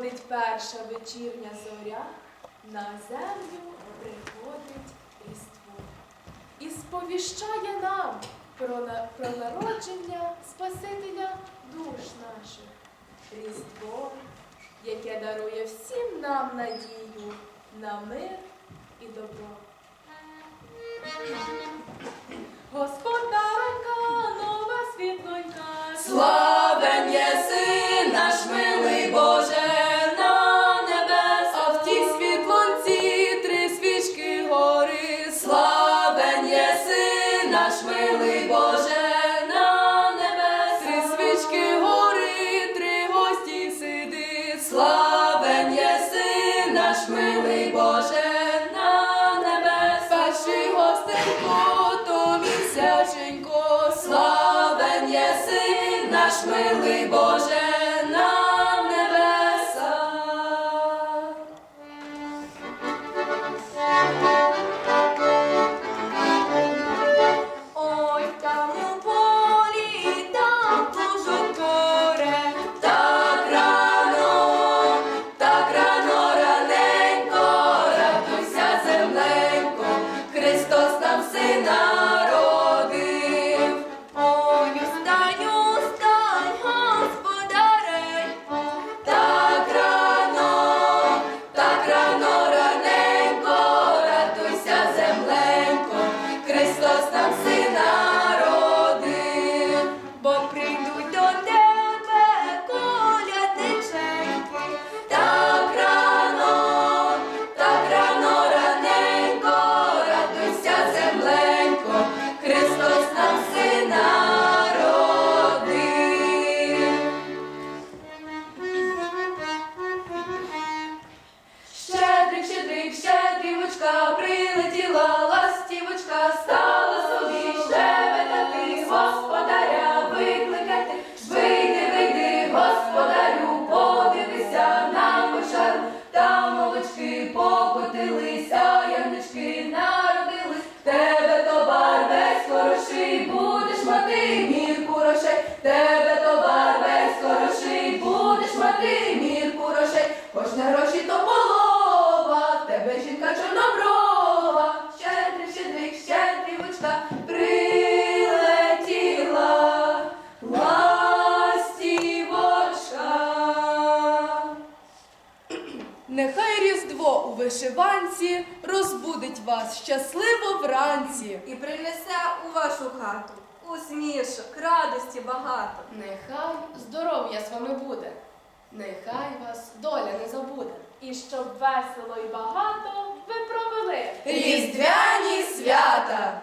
сходить перша вечірня зоря, на землю приходить різдво і сповіщає нам про, про народження Спасителя душ наших. Різдво, яке дарує всім нам надію на мир і добро. Славен єси наш милий Боже на небес, перший гостинку, то місяченько, славен єси наш милий Боже хоч на гроші то полова, в тебе жінка чорноброва, щедрик, щедрик, щедрівочка, прилетіла ластівочка. Нехай Різдво у вишиванці розбудить вас щасливо вранці. і принесе у вашу хату усмішок, радості багато. Нехай здоров'я з вами буде, нехай вас доля не забуде. І щоб весело і багато ви провели. Різдвяні свята.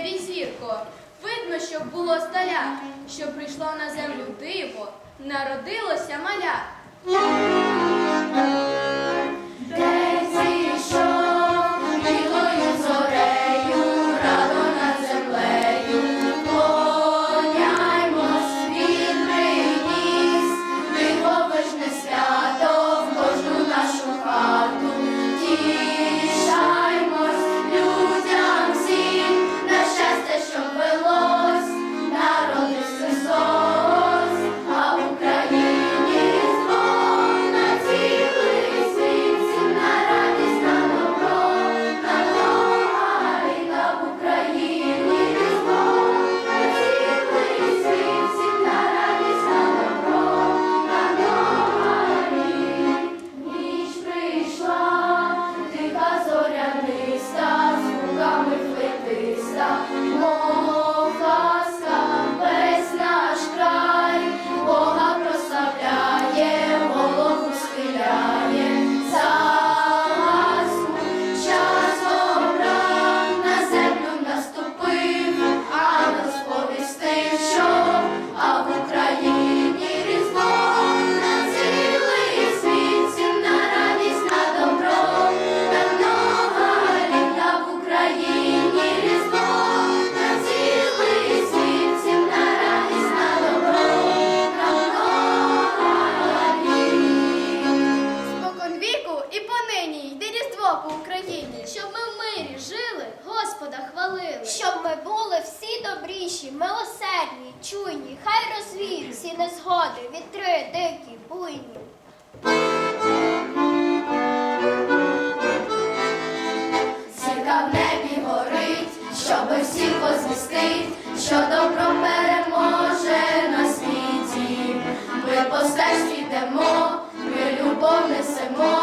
небі зірко, видно, що було здаля, що прийшло на землю диво, народилося маля. Вельні, чуйні, хай розвіють всі незгоди, вітри дикі, буйні. Зірка в небі горить, щоби всіх позвістить, що добро переможе на світі. Ми по стежці йдемо, ми любов несемо.